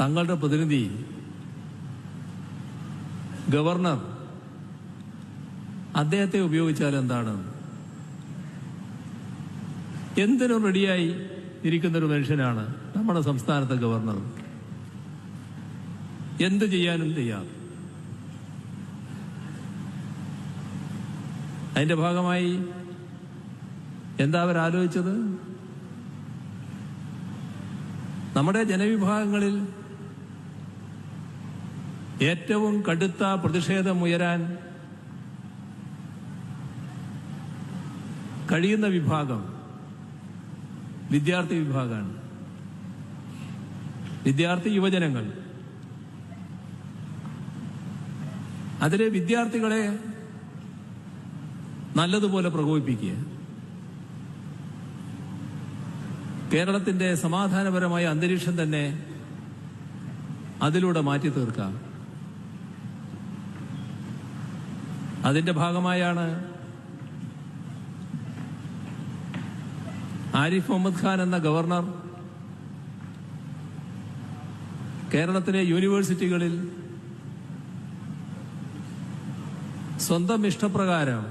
തങ്ങളുടെ പ്രതിനിധി ഗവർണർ അദ്ദേഹത്തെ ഉപയോഗിച്ചാൽ എന്താണ്? എന്തിനും റെഡിയായി ഇരിക്കുന്നൊരു മനുഷ്യനാണ് നമ്മുടെ സംസ്ഥാനത്തെ ഗവർണർ? എന്ത് ചെയ്യാനും തയ്യാർ. അതിന്റെ ഭാഗമായി എന്താ അവർ ആലോചിച്ചത് നമ്മുടെ ജനവിഭാഗങ്ങളിൽ ഏറ്റവും കടുത്ത പ്രതിഷേധം ഉയരാൻ കഴിയുന്ന വിഭാഗം വിദ്യാർത്ഥി വിഭാഗമാണ് വിദ്യാർത്ഥി യുവജനങ്ങൾ. അതിലെ വിദ്യാർത്ഥികളെ നല്ലതുപോലെ പ്രകോപിപ്പിക്കുക. കേരളത്തിന്റെ സമാധാനപരമായ അന്തരീക്ഷം തന്നെ അതിലൂടെ മാറ്റി തീർക്കാം അതിന്റെ ഭാഗമായാണ് ആരിഫ് മുഹമ്മദ് ഖാൻ എന്ന ഗവർണർ കേരളത്തിലെ യൂണിവേഴ്സിറ്റികളിൽ സ്വന്തം ഇഷ്ടപ്രകാരം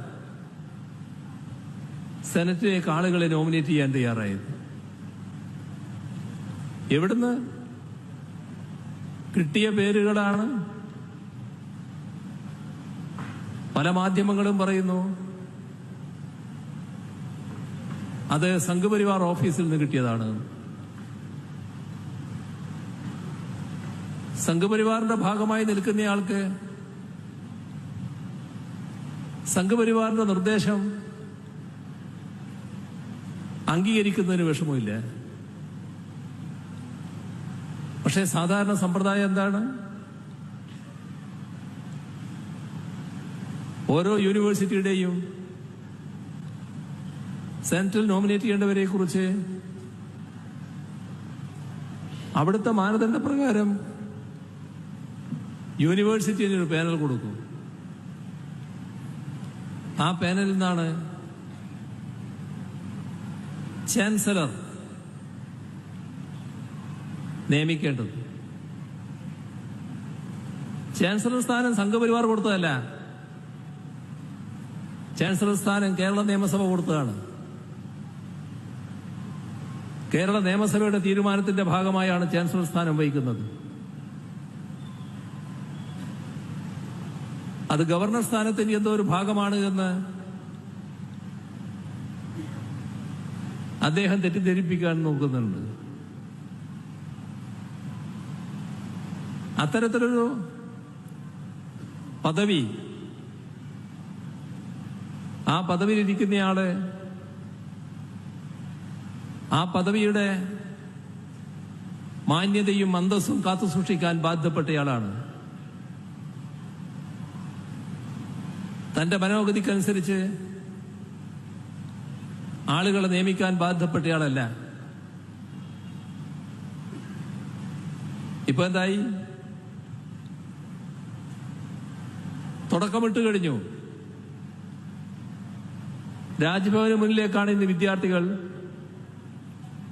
സെനറ്റിലേക്ക് ആളുകളെ നോമിനേറ്റ് ചെയ്യാൻ തയ്യാറായത് എവിടുന്ന്? കിട്ടിയ പേരുകളാണ് പല മാധ്യമങ്ങളും പറയുന്നു. അത് സംഘപരിവാർ ഓഫീസിൽ നിന്ന് കിട്ടിയതാണ്. സംഘപരിവാറിന്റെ ഭാഗമായി നിൽക്കുന്നയാൾക്ക് സംഘപരിവാറിന്റെ നിർദ്ദേശം അംഗീകരിക്കുന്നതിന് വിഷമമില്ല. പക്ഷേ സാധാരണ സമ്പ്രദായം എന്താണ്? ഓരോ യൂണിവേഴ്സിറ്റിയുടെയും സെൻട്രൽ നോമിനേറ്റ് ചെയ്യേണ്ടവരെ കുറിച്ച് അവിടുത്തെ മാനദണ്ഡ പ്രകാരം യൂണിവേഴ്സിറ്റിയിൽ ഒരു പാനൽ കൊടുക്കും. ആ പാനലിൽ നിന്നാണ് ചാൻസലർ നിയമിക്കേണ്ടത്. ചാൻസലർ സ്ഥാനം സംഘപരിവാർ കൊടുത്തതല്ല. ചാൻസലർ സ്ഥാനം കേരള നിയമസഭ കൊടുത്തതാണ്. കേരള നിയമസഭയുടെ തീരുമാനത്തിന്റെ ഭാഗമായാണ് ചാൻസലർ സ്ഥാനം വഹിക്കുന്നത് അത് ഗവർണർ സ്ഥാനത്തിന്റെ എന്തോ ഒരു ഭാഗമാണ് എന്ന് അദ്ദേഹം തെറ്റിദ്ധരിപ്പിക്കാൻ നോക്കുന്നുണ്ട്. അത്തരത്തിലൊരു പദവി ആ പദവിയിലിരിക്കുന്നയാൾ ആ പദവിയുടെ മാന്യതയും അന്തസ്സും കാത്തുസൂക്ഷിക്കാൻ ബാധ്യപ്പെട്ടയാളാണ്. തന്റെ മനോഗതിക്കനുസരിച്ച് ആളുകളെ നിയമിക്കാൻ ബാധ്യപ്പെട്ടയാളല്ല. ഇപ്പൊ എന്തായി? തുടക്കമിട്ട് കഴിഞ്ഞു. രാജ്ഭവന് മുന്നിലേക്കാണ് ഇന്ന് വിദ്യാർത്ഥികൾ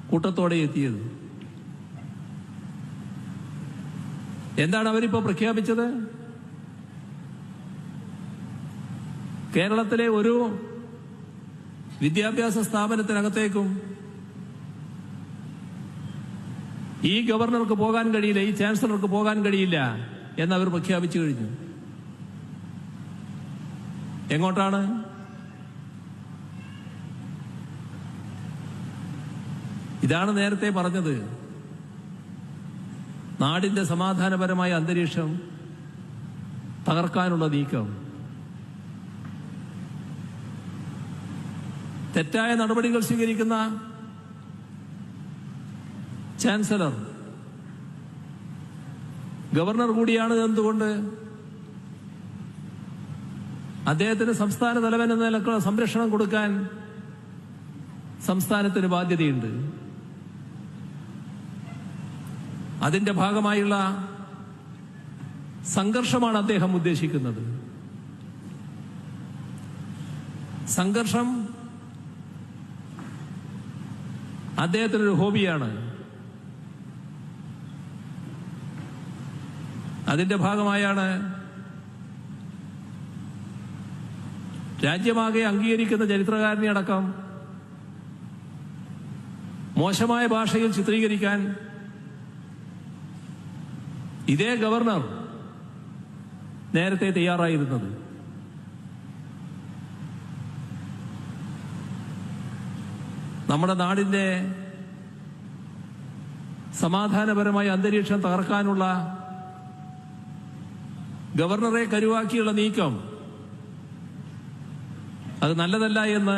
കൂട്ടത്തോടെ എത്തിയത്. എന്താണ് അവരിപ്പോ പ്രഖ്യാപിച്ചത്? കേരളത്തിലെ ഒരു വിദ്യാഭ്യാസ സ്ഥാപനത്തിനകത്തേക്കും ഈ ഗവർണർക്ക് പോകാൻ കഴിയില്ല ഈ ചാൻസലർക്ക് പോകാൻ കഴിയില്ല എന്നവർ പ്രഖ്യാപിച്ചു കഴിഞ്ഞു. എങ്ങോട്ടാണ്? ഇതാണ് നേരത്തെ പറഞ്ഞത്. നാടിന്റെ സമാധാനപരമായ അന്തരീക്ഷം തകർക്കാനുള്ള നീക്കം. തെറ്റായ നടപടികൾ സ്വീകരിക്കുന്ന ചാൻസലർ ഗവർണർ കൂടിയാണ് എന്തുകൊണ്ട് അദ്ദേഹത്തിന് സംസ്ഥാന തലവൻ എന്ന നിലക്കുള്ള സംരക്ഷണം കൊടുക്കാൻ സംസ്ഥാനത്തിന് ബാധ്യതയുണ്ട്. അതിന്റെ ഭാഗമായുള്ള സംഘർഷമാണ് അദ്ദേഹം ഉദ്ദേശിക്കുന്നത്. സംഘർഷം അദ്ദേഹത്തിനൊരു ഹോബിയാണ്. അതിന്റെ ഭാഗമായാണ് രാജ്യമാകെ അംഗീകരിക്കുന്ന ചരിത്രകാരനെ അടക്കം മോശമായ ഭാഷയിൽ ചിത്രീകരിക്കാൻ ഇതേ ഗവർണർ നേരത്തെ തയ്യാറായിരുന്നത്. നമ്മുടെ നാടിന്റെ സമാധാനപരമായ അന്തരീക്ഷം തകർക്കാനുള്ള ഗവർണറെ കരുവാക്കിയുള്ള നീക്കം അത് നല്ലതല്ല എന്ന്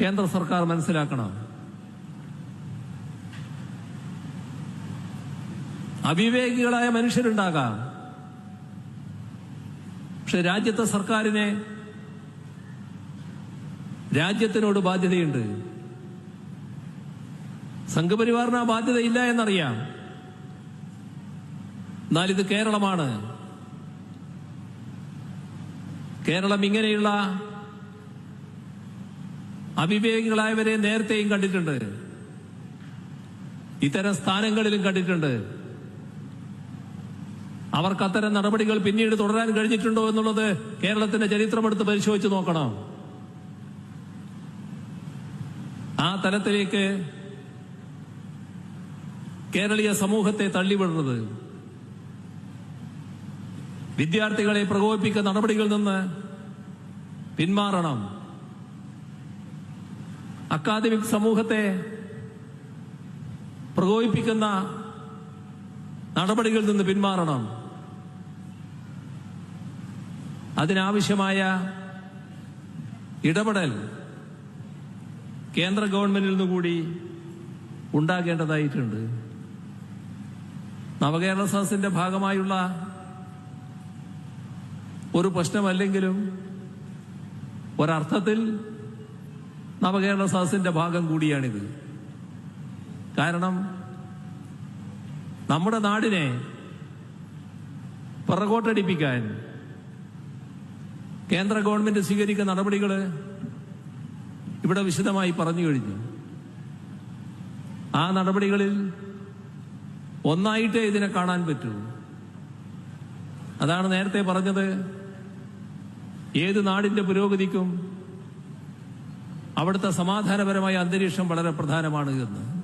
കേന്ദ്ര സർക്കാർ മനസ്സിലാക്കണം. അവിവേകികളായ മനുഷ്യരുണ്ടാകാം. പക്ഷെ രാജ്യത്തെ സർക്കാരിനെ രാജ്യത്തിനോട് ബാധ്യതയുണ്ട്. സംഘപരിവാറിന് ആ ബാധ്യതയില്ല എന്നറിയാം. എന്നാൽ ഇത് കേരളമാണ്. കേരളം ഇങ്ങനെയുള്ള അവിവേകികളായവരെ നേരത്തെയും കണ്ടിട്ടുണ്ട്. ഇത്തരം സ്ഥാനങ്ങളിലും കണ്ടിട്ടുണ്ട്. അവർക്ക് അത്തരം നടപടികൾ പിന്നീട് തുടരാൻ കഴിഞ്ഞിട്ടുണ്ടോ എന്നുള്ളത് കേരളത്തിന്റെ ചരിത്രമെടുത്ത് പരിശോധിച്ച് നോക്കണം. ആ തലത്തിലേക്ക് കേരളീയ സമൂഹത്തെ തള്ളിവിടുന്നത്. വിദ്യാർത്ഥികളെ പ്രകോപിപ്പിക്കുന്ന നടപടികളിൽ നിന്ന് പിന്മാറണം. അക്കാദമിക് സമൂഹത്തെ പ്രകോപിപ്പിക്കുന്ന നടപടികളിൽ നിന്ന് പിന്മാറണം. അതിനാവശ്യമായ ഇടപെടൽ കേന്ദ്ര ഗവൺമെന്റിൽ നിന്നുകൂടി ഉണ്ടാകേണ്ടതായിട്ടുണ്ട്. നവകേരള സദസ്സിന്റെ ഭാഗമായുള്ള ഒരു പ്രശ്നമല്ലെങ്കിലും ഒരർത്ഥത്തിൽ നവകേരള സദസ്സിന്റെ ഭാഗം കൂടിയാണിത്. കാരണം നമ്മുടെ നാടിനെ പിറകോട്ടടിപ്പിക്കാൻ കേന്ദ്ര ഗവൺമെന്റ് സ്വീകരിക്കുന്ന നടപടികൾ ഇവിടെ വിശദമായി പറഞ്ഞു കഴിഞ്ഞു. ആ നടപടികളിൽ ഒന്നായിട്ടേ ഇതിനെ കാണാൻ പറ്റൂ. അതാണ് നേരത്തെ പറഞ്ഞത്. ഏത് നാടിന്റെ പുരോഗതിക്കും അവിടുത്തെ സമാധാനപരമായ അന്തരീക്ഷം വളരെ പ്രധാനമാണ് എന്ന്.